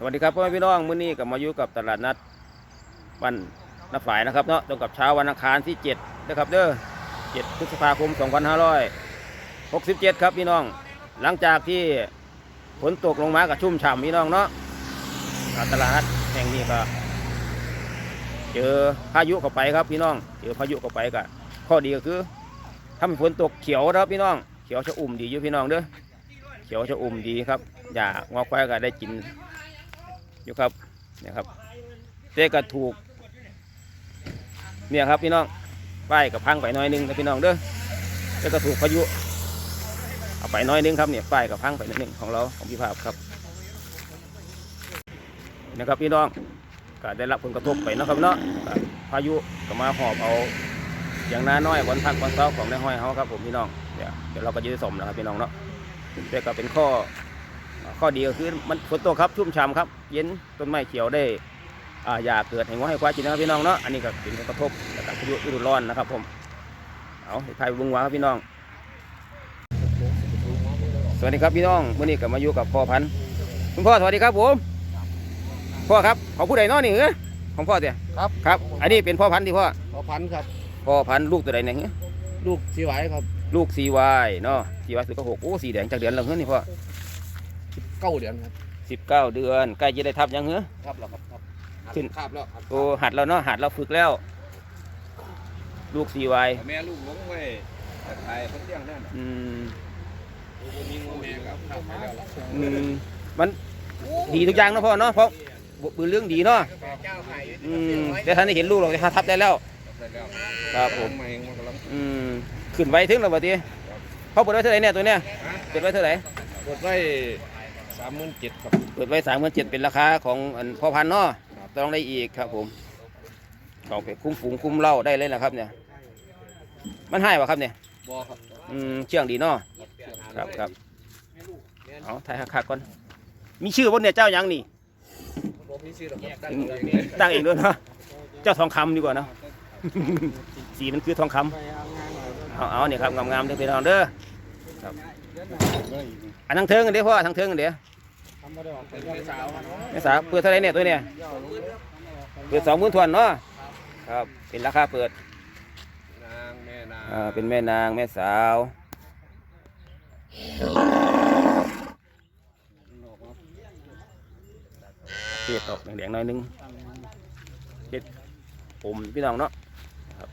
สวัสดีครับพ่อแม่พี่น้องมื้อนี้ก็มาอยู่กับตลาดนัดวันนับฝ่ายนะครับเนาะตรงกับเช้าวันอังคารที่7นะครับเด้อ7พฤษภาคม 2567 ครับพี่น้อง หลังจากที่ฝนตกลงมากับชุ่มฉ่ำพี่น้องเนาะตลาดนัดแห่งนี้ก็เจอพายุเข้าไปครับพี่น้องเจอพายุเข้าไปก็ข้อดีก็คือถ้ามีฝนตกเขียวนะครับพี่น้องเขียวชะอุ่มดีอยู่พี่น้องเด้อเขียวชะอุ่มดีครับอย่างอกไปก็ได้กิน อยู่ครับเนี่ยครับเจ๊ก็ถูก เนี่ยครับพี่น้องป้ายกับพังไปน้อยหนึงนะพี่น้องเด้อเจ๊ก็ถูกพายุเอาไปน้อยหนึงครับเนี่ยป้ายกับพังไปน้อยหนึงของเราของพี่ภาพครับนะครับพี่น้องก็ได้รับผลกระทบไปนะครับเนาะพายุก็มาหอบเอาอย่างน้าน้อยบนพักบนเสาของในห้อยเขาครับผมพี่น้องเดี๋ยวเดี๋ยวเราก็จะได้สมนะครับพี่น้องเนาะแต่ก็เป็นข้อ ข้อดีก็คือมันฝนตกครับชุ่มฉ่ำครับ เย็นต้นไม้เขียวได้อ่าอย่าเกิดให้งอให้ควายกินนะครับพี่น้องเนาะอันนี้ก็เป็นผลกระทบจากพายุฤดูร้อนนะครับผมเอาให้พายบุงวางครับพี่น้อง สวัสดีครับพี่น้องมื่อนี้ก็มาอยู่กับพ่อพันธุ์คุณพ่อสวัสดีครับผมพ่อครับของผู้ใดเนาะนี่เหรอของพ่อเตี่ยครับครับ อันนี้เป็นพ่อพันธุ์ที่พ่อพอพันธุ์ครับ พ่อพันธุ์ลูกตัวใดเนี่ยเหรอลูกสีไหวครับ ลูกสีวายเนาะสีวายสุดก็หกโอ้สีแดงจากเดือนแล้วเหรอนี่พ่อ เก้าเดือนครับสิบเก้าเดือนใกล้จะได้ทับยังเหรอ ครับแล้วครับครับขึ้น คาบแล้วครับโอ้หัดแล้วเนาะหัดเราฝึกแล้ว ลูกสีวายแม่ลูกลงไว้แต่ไทยเพิ่นเลี้ยงแน่นอืมบ่มีงูแม่ครับครับไปแล้วล่ะอืมมันดีทุกอย่างเนาะพ่อเนาะเพราะปืนเรื่องดีเนาะอืมแต่ท่านได้เห็นลูกเราจะทับได้แล้วได้แล้วครับผม ใหม่มันกำลังอืมขึ้นไวถึงแล้วบัดนี้เขาเปิดไว้เท่าไหร่เนี่ยตัวเนี้ยเปิดไว้เท่าไหร่กดไว้สามหมื่นเจ็ดครับ เปิดไว้สามหมื่นเจ็ดเป็นราคาของอันพ่อพันธุ์เนาะต้องได้อีกครับผมของไปคุ้มฝูงคุ้มเหล้าได้เลยนะครับเนี่ย มันให้ปะครับเนี่ยบ่ครับอืมเชื่องดีเนาะ ครับครับเอาถ่ายคักๆก่อน มีชื่อบนเนี่ยเจ้าหยังนี่บ่มีชื่อหรอกครับตั้งอืมเองตั้งเองด้วยเนาะ เจ้าทองคำดีกว่าเนาะ สีมันคือทองคำเอาเอาเนี่ยครับงามๆเด้อพี่น้องเด้อ ครับ อันทั้งเทิงกันเด้อพ่อทั้งเทิงกันเด้อเป็น แม่สาวครับแม่สาวเปิดเท่าไหรเนี่ยตัวเนี่ยเปิดสองหมื่นทวนเนาะครับเป็นราคาเปิดนางแม่นางอ่าเป็นแม่นางแม่สาวเปียดออกแดงๆหน่อยนึงเด็ดผมพี่น้องเนาะครับ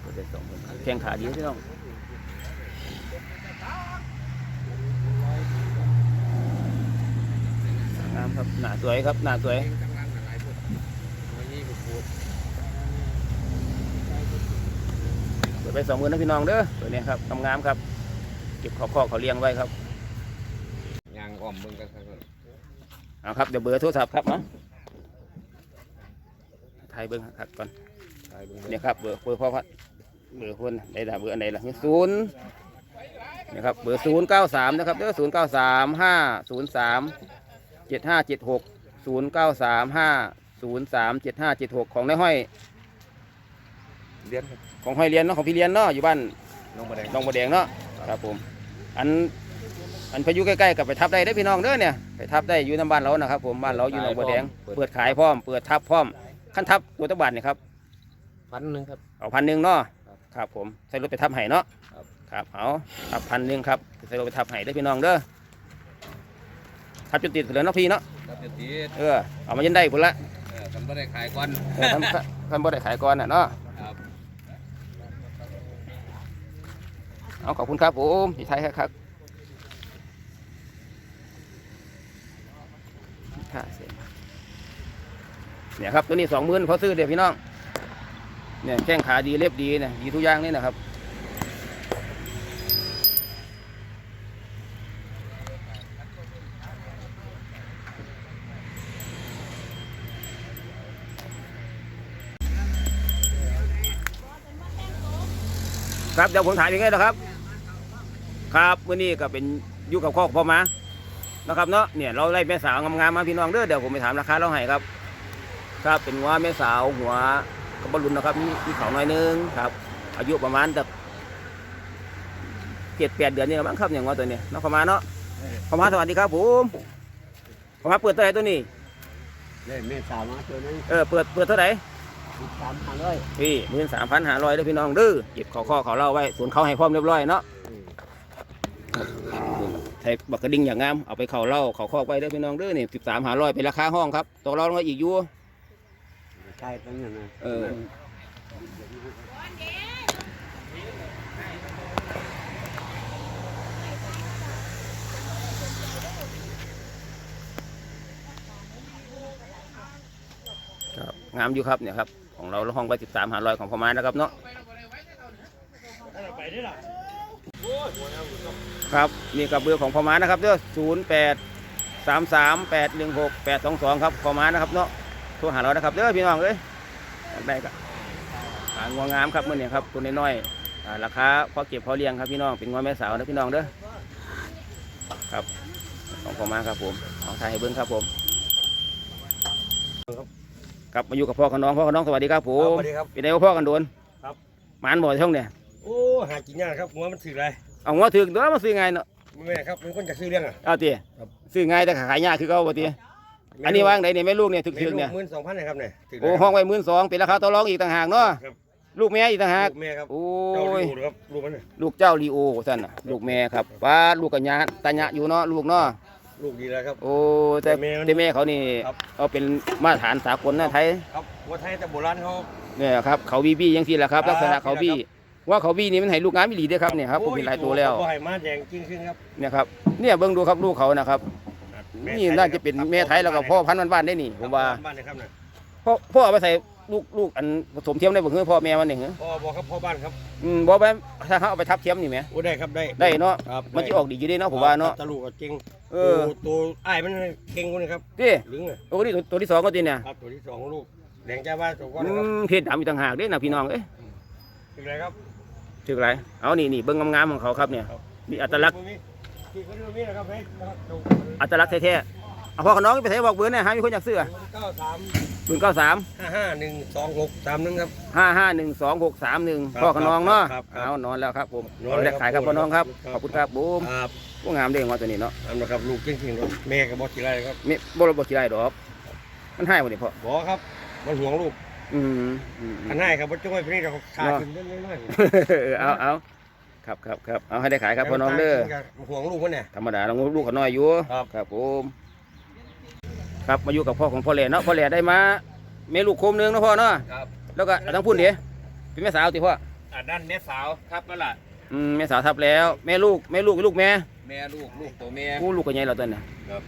เปิดได้สองหมื่นแข้งขาดีพี่น้องามครับหน้าสวยครับหน้าสวยกำลังหลายพุ่นมายี่กูพูดเปิดไปสองหมื่นนะพี่น้องเด้อตัวเนี้ยครับงามๆครับ เก็บขอบคอกเขาเลี้ยงไว้ครับยางอ้อมเบิ่งกันครับเอาครับเดี๋ยวเบอร์โทรศัพท์ครับเนาะไทยเบิ้งครับก่อนถ่ายเบิ่งเนี่ยครับเบอร์เบอร์พ่อพัดเบอร์คนไหนล่ะเบอร์อันไหนล่ะศูนย์เนี่ยครับเบอร์ศูนย์เก้าสามนะครับเด้อศูนย์เก้าสามห้าศูนย์สาม เจ็ดห้าเจ็ดหกศูนย์เก้าสามห้าศูนย์สามเจ็ดห้าเจ็ดหกของในห้อยเลี้ยนครับของห้อยเรียนเนาะของพี่เรียนเนาะอยู่บ้านน้องบ่แดงหนองบัวแดงเนาะครับผม อันอันพายุใกล้ๆกับไปทับได้ได้อพี่น้องเด้อเนี่ยไปทับได้อยู่ในบ้านเรานะครับ ผมบ้านเราอยู่หนองบัวแดงเปิดขายพร้อมเปิดทับพร้อมขั้นทับตัวตะบาทเนี่ยครับพันหนึงครับเอาพันหนึ่งเนาะครับครับผมใส่รถไปทับไห้เนาะครับครับเอาทับพันหนึ่งครับใส่รถไปทับไห้ได้อพี่น้องเด้อ ทับจนติดเหลือเนาะพี่เนาะครับเดี๋ยวตีเออเอามายันได้พุ่นละเออกันบ่ได้ขายก่อนเออท่านท่านบ่ได้ขายก่อนน่ะเนาะครับเอาขอบคุณครับผมที่ไทยครับครับค่าเสียเนี่ยครับตัวนี้สองหมื่นพอซื้อเดี๋ยวพี่น้องเนี่ยแข้งขาดีเล็บดีเนี่ยดีทุกอย่างนี่นะครับ ครับเดี๋ยวผมถ่ายยังไงนะครับ ครับวันนี้ก็เป็นอยุคกับข้อกพ่อมานะครับเนาะเนี่ยเราไล่แม่สาวงามๆมาพี่น้องเด้อเดี๋ยวผมไปถามราคาเราให้ครับครับเป็นว่าแม่สาวหัวกระบอลลุนนะครับมีมีเขาหน่อยนึงครับ อายุประมาณแต่เจ็ดแปดเดือนนี่ละมั้งครับอย่างว่าตัวเนี้ยเนาะประมาณเนาะพ่อมาสวัสดีครับผมพ่อมาเปิดเท่าไหร่ตัวนี้ได้แม่สาวมาตัวนึงเออเปิดเปิดเท่าไหร่ สามพันร้อยพี่หมื่นสามพันห้าร้อยเด้อพี่น้องเด้อเก็บขอข้อเขาเล่าไว้ส่วนเขาให้พร้อมเรียบร้อยเนาะใช้บักกระดิ่งอย่างงามเอาไปเขาเล่าเขาคอกไว้เด้อพี่น้องเด้อนี่สิบสามห้าร้อยเป็นราคาห้องครับตัวเราลงมาอีกอยู่ใช่ตั้งนั้นนะเออครับงามอยู่ครับเนี่ยครับ ของเราห้องไปสิบสามหารอยของพม่านะครับเนาะครับนี่กับเบอร์ของพม่านะครับเด้อศูนย์แปดสามสามแปดหนึ่งหกแปดสองสองครับพม่านะครับเนาะโทรหาเรานะครับเด้อพี่น้องเอ้ยได้กับหางวงงามครับเมื่อนี้ครับตัวน้อยๆราคาพอเก็บพอเลี้ยงครับพี่น้องเป็นงวแม่สาวนะพี่น้องเด้อครับของพม่าครับผมของไทยเบิ้งครับผมครับ มาอยู่กับพ่อกับน้องพ่อกับน้องสวัสดีครับผครับมสวัสดีครับ เป็นไงวะพ่อกันโดนครับ หมานบ่อยช่องเนี่ยโอ้หากินยากครับหัวมันสื่ออะไรเอาหัวถึงตัวมาซื้อไงเนาะแม่ครับเป็นคนจะซื้อเรื่องอะ เอาตีครับ ซื้อไงแต่ขายยากคือเขาบ่ตีอันนี้ว่างไหนเนี่ยแม่ลูกเนี่ยถึกถึงเนี่ยหมื่นสองพันนะครับเนี่ยถึงโอ้ห้องไว้หมื่นสองเป็นราคาต่อรองอีกต่างหากเนาะครับลูกแม่อีกต่างหากลูกแม่ครับโอ้เจ้ายดูครับลูกมันน่ะลูกเจ้าลีโอท่านน่ะลูกแม่ครับป้าลูกกัญญาตาญะอยู่เนาะลูกเนาะ ลูกดีแล้วครับ โอ้แต่แต่แม่มันแต่แม่เขานี่ครับ เอาเป็นมาตรฐานสากลนะไทยครับวัวไทยแต่โบราณเขา เนี่ยครับเขาบีบี้ยังทีแหละครับครับลักษณะเขาบี้นี่แหละว่าเขาบี้นี่มันให้ลูกงามอีหลีเด้อครับเนี่ยครับผมเห็นหลายตัวแล้วบ่ให้มาแดงจริงขึ้นครับเนี่ยครับเนี่ยเบิ่งดูครับลูกเขานะครับแม่นี่ไทยน่าจะเป็นครับแม่ไทยแล้วก็พ่อพันธุ์บ้านๆได้นี่ผมว่า บ้านเลยครับเนี่ยพ่อพ่อเอาไปใส่ ลูกลูกอันผสมเทียมได้บ่คือพ่อแม่มันนี่เหรอพ่อบอกครับพ่อบ้านครับอืมบ่แม่นถ้าเขาเอาไปทับเทียมนี่แหมโอ้ได้ครับได้ได้เนาะครับมันสิออกดีอยู่เด้เนาะผมว่าเนาะตะลูกก็เก่งเออตัวตัวอ้ายมันเก่งกว่านี้ครับติลึงอะโอ้นี่ตัวตัวที่สองก็ติเนี่ยครับตัวที่สองลูกแดงจ้าบ้านตัวก้อนอืนะครับมเพชรดำอีกต่างหากเด้นะพี่น้องเอ้ยถึงไรครับถึกไรเอานี่นี่เบิ่งงามๆของเขาครับเนี่ยครับมีอัตลักษณ์ที่คนนี้มีนะครับเฮ้ยนะครับดูอัตลักษณ์แท้ๆเอาพ่อกับน้องไปใส่บอกเบอร์เนี่ยหามีคนอยากซื้อเก้าสาม ศูนย์เก้าสามห้าห้าหนึ่งสองหกสามหนึ่งครับ ห้าห้าหนึ่งสองหกสามหนึ่งครับพ่อกับน้องเนาะครับครับเอานอนแล้วครับผมนอนแล้วได้ขายครับพ่อน้องครับครับ ขอบคุณครับบูมครับผู้งามเด้งว่าตัวนี้เนาะอันนะครับลูกจริงๆครับแม่กับบอสกี่ไรครับไม่บ่รบบ่กี่ไรดอก มันให้บ่นี่พ่อบอครับ มันห่วงลูกอืมอืมอืมอันให้ครับว่าจ้อยพี่นี่เราขาดเนาะขึ้นเรื่อยเออเอาเอาครับครับครับเอาให้ได้ขายๆครับพ่อน้องเด้อ ห่วงลูกมันเนี่ย ธรรมดาเราลูกเขาน้อยอยู่ครับ ครับผม ครับมาอยู่กับพ่อของพ่อแหล่เนาะพ่อแหล่ได้มาแม่ลูกโคมหนึงเนาะพ่อเนาะครับแล้วก็ทั้งพุ่นเดียเป็นแม่สาวติพ่ออ่าด้านแม่สาวครับนั่นแหละอืมแม่สาวทับแล้วแม่ลูกแม่ลูกลูกแม่แม่ลูกลูกตัวแม่ กูลูกกันใหญ่เราตัวน่ะครับ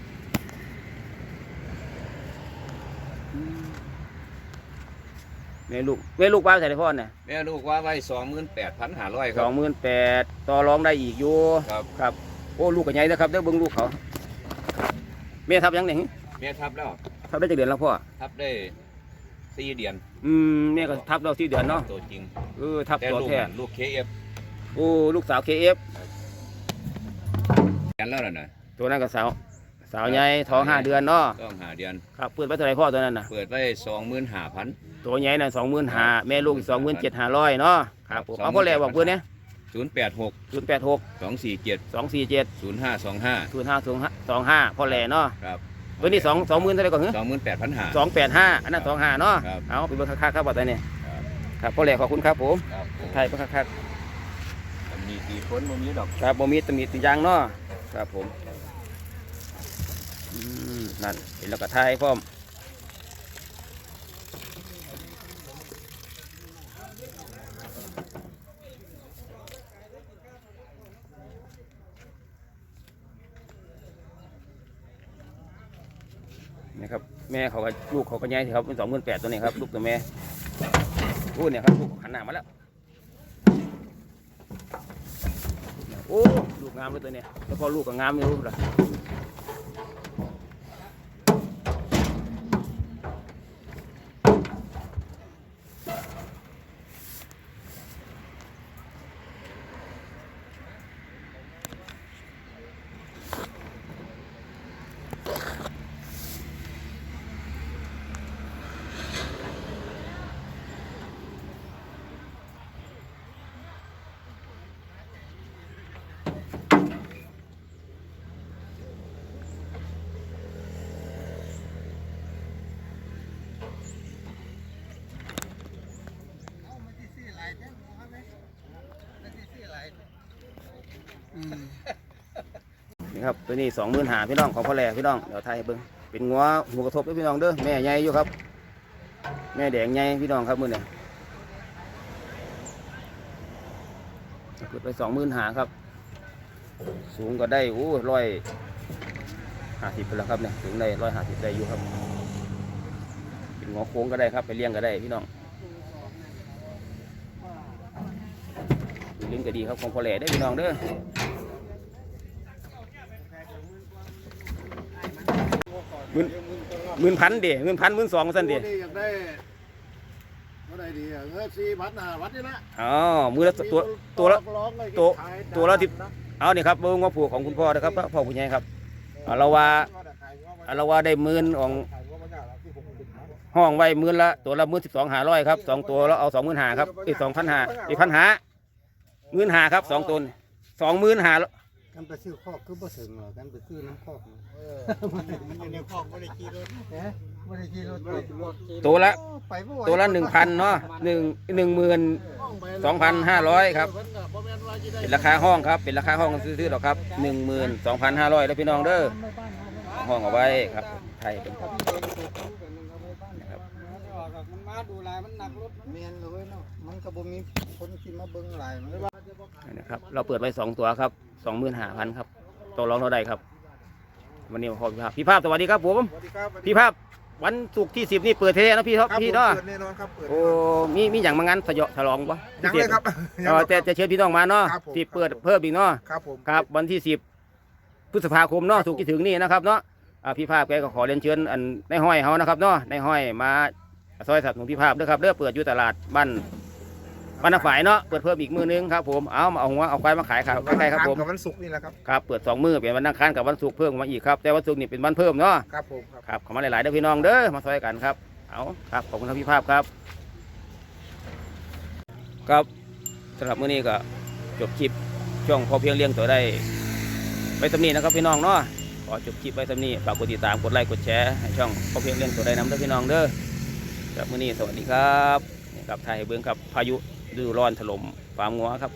แม่ลูกแม่ลูกป้าใส่ได้พ่อน่ะแม่ลูกว่าไว้สองหมื่นแปดพันห้าร้อยคสรัอบ งหมื่นแปดต่อรองได้อีกอยู่ครับ ครับโอ้ลูกกันใหญ่นะครับเด้อเบิ่งลูกเขาแม่ทับยังไง แม่ทับแล้วทับได้จักเดือนแล้วพ่อทับได้สี่เดือนอืมแม่ก็ทับเราที่เดือนเนาะตัวจริงเออทับแต่ตัวลูกแท้นั่นลูกเคเอฟโอ้ลูกสาวเคเอฟกันแล้วน่ะนะตัวนั้นก็สาวสาวใหญ่ท้องห้าเดือนเนาะต้องหาเดือนครับเปิดไปเท่าไหรพ่อตัวนั้นน่ะเปิดไว้สองหมื่นห้าพันตัวใหญ่น่ะสองหมื่นห้าแม่ลูกอีกสองหมื่นเจ็ดห้าร้อยเนาะครับผมครับเอาพ่อแหล่บอกเพื่อนเนี่ยศูนย์แปดหกศูนย์แปดหกสองสี่เจ็ดสองสี่เจ็ดศูนย์ห้าสองห้าศูนย์ห้าศูนย์สองห้าพ่อแหล่เนาะครับ ตัวนี้สองสองหมื่นเท่าไหรก่อนเหรอสองหมื่นแปดพันห้า สองแปดห้าอันนั้นสองห้าเนาะครับเอาไปเบิ่งคักๆครับว่าแต่เนี่ยครับ ครับพ่อแหล่ขอบคุณครับผมครับผมไทยไปคักมีกี่คนบ่มีดอก ๆครับบ่มีตำหนิติยางเนาะครับผมอืมนั่นเห็นแล้วก็ไทยพร้อม นะครับ แม่เขาก็ลูกเขาก็ใหญ่ที่ครับเป็นสองหมื่นแปดตัวนี้ครับ ลูกตัวแม่พูดเนี่ยครับลูกหันหน้ามาแล้วโอ้ลูกงามเลยตัวเนี้ยแล้วพอลูกก็งามอยู่ล่ะ ครับตัวนี้สองหมื่นหาพี่น้องของพ่อแหล่พี่น้องเดี๋ยวถ่ายให้เบิ่งเป็นงัวหัวกระทบด้อพี่น้องเด้อแม่ใหญ่อยู่ครับ แม่แดงใหญ่พี่น้องครับมื้อนี้เปิดไปสองหมื่นหาครับ สูงก็ได้โอ้ร้อยห้าสิบไปแล้วครับเนี่ยสูงได้ร้อยห้าสิบได้อยู่ครับ เป็นงอโค้งก็ได้ครับ ไปเลี้ยงก็ได้พี่น้องเลี้ยงก็ดีครับของพ่อแหล่ได้พี่น้องเด้อ หมื่นหมื่นพันเดีหมื่นพันหมื่นสองสั่นเดีนี่อยากได้เท่าไหร่ดีอะเงินสี่พันห้าพันนี่ละอ๋อมือละตัวตัวละร้องเลยตัวขายตัวละสิบเอานี่ครับเบิ้งว่าผูกของคุณพ่อนะครับพ่อผู้ใหญ่ครับเอาเราว่าเอาเราว่าได้หมื่นของห้องไว้หมื่นละตัวละหมื่นสิบสองหาร้อยครับสองตัวแล้วเอาสองหมื่นหาครับอีกสองพันหาอีกพันหาหมื่นหาครับสองตัวนี่สองหมื่นหา กันไปซื้อคอกคือบ่ถึงหรอกกันไปซื้อน้ำคอกมันอยู่ในคลองไม่ได้ขี่รถเอ๊ะบ่ได้ขี่รถไปรถตัวละ ไปบ่ไหตัวละหนึ่งพันเนาะหนึ่งหนึ่งหมื่นสองพันห้าร้อยครับเพิ่นก็บ่แม่นว่าสิได้เป็นราคาห้องครับ เป็นราคาห้องซื้อๆหรอกครับหนึ่งหมื่นสองพันห้าร้อยแล้วพี่น้องเด้อ ห้องเอาไว้ครับไทยเป็นครับนะครับมันมาดูลายมันหนักรถแม่นเลยเนาะมันก็บ่มีคนที่มาเบิ่งลายมันนี่นะครับ เราเปิดไว้สองตัวครับสองหมื่นห้าพันครับตัวรองเท่าใดครับ วันนี้พอพี่ภาพพี่ภาพสวัสดีครับผมสวัสดีครับพี่ภาพวันศุกร์ที่สิบนี่เปิดเทนะพี่ครับครับพี่ผมเนาะเปิดแน่นอนครับเปิดโอ้มีมีอย่างมางานสยองฉลองปะยังเลยครับเออแต่จะเชิญพี่น้องมาเนาะครับผมที่เปิดเพิ่มอีกเนาะครับผมครับวันที่สิบพฤษภาคมเนาะถูกที่ถึงนี่นะครับเนาะอ่า พี่ภาพแกก็ขอเรียนเชิญอันในห้อยเขานะครับเนาะในห้อยมาซอยสับของพี่ภาพด้วยครับเด้อเปิดอยู่ตลาดบ้านบ้านนาฝ่ายเนาะเปิดเพิ่มอีกมือนึงครับผมเอาเอาหัวเอาควายมาขายครับใกล้ๆครับผมกับวันศุกร์นี่แหละครับครับเปิดสองมือเป็นวันอังคารกับวันศุกร์เพิ่มมาอีกครับแต่วันศุกร์นี่เป็นวันเพิ่มเนาะครับผมครับครับขอมาหลายๆเด้อพี่น้องเด้อมาซอยกันครับเอาครับขอบคุณครับพี่ภาพครับ ครับสำหรับมื้อนี้ก็จบคลิปช่วงพอเพียงเลี้ยงตัวได้ไปสำนีนะครับพี่น้องเนาะข อจบคลิปไว้สำนีฝากกดติดตามกดไลค์กดแชร์ให้ช่องพ่อเพียงเลี้ยงตัวได้นำเด้อพี่น้องเด้อครับมื้อนี้สวัสดีครับนี่ครับไทยเบิ้งครับพายุฤดูร้อนถล่มฟาร์มงัวครับ